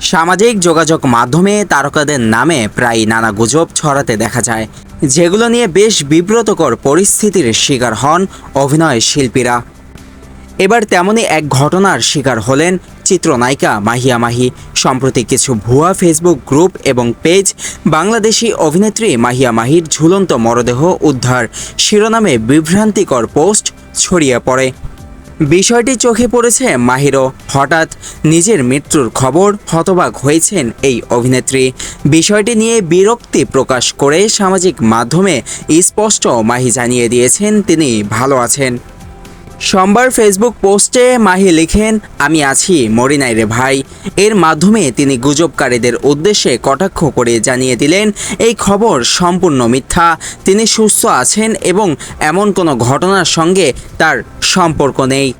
সামাজিক যোগাযোগ মাধ্যমে তারকাদের নামে প্রায় নানা গুজব ছড়াতে দেখা যায়, যেগুলো নিয়ে বেশ বিব্রতকর পরিস্থিতির শিকার হন অভিনয় শিল্পীরা। এবার তেমনই এক ঘটনার শিকার হলেন চিত্রনায়িকা মাহিয়া মাহি। সম্প্রতি কিছু ভুয়া ফেসবুক গ্রুপ এবং পেজ বাংলাদেশি অভিনেত্রী মাহিয়া মাহির ঝুলন্ত মরদেহ উদ্ধার। শিরোনামে বিভ্রান্তিকর পোস্ট ছড়িয়ে পড়ে। বিষয়টি চোখে পড়েছে মাহিরও। হঠাৎ নিজের মৃত্যুর খবর হতবাক হয়েছেন এই অভিনেত্রী। বিষয়টি নিয়ে বিরক্তি প্রকাশ করে সামাজিক মাধ্যমে স্পষ্ট মাহি জানিয়ে দিয়েছেন তিনি ভালো আছেন। সোমবার ফেসবুক পোস্টে মাহি লিখেন, আমি আছি মরিনাই রে ভাই। এর মাধ্যমে তিনি গুজবকারীদের উদ্দেশ্যে কটাক্ষ করে জানিয়ে দিলেন, এই খবর সম্পূর্ণ মিথ্যা। তিনি সুস্থ আছেন এবং এমন কোনো ঘটনার সঙ্গে তার সম্পর্ক নেই।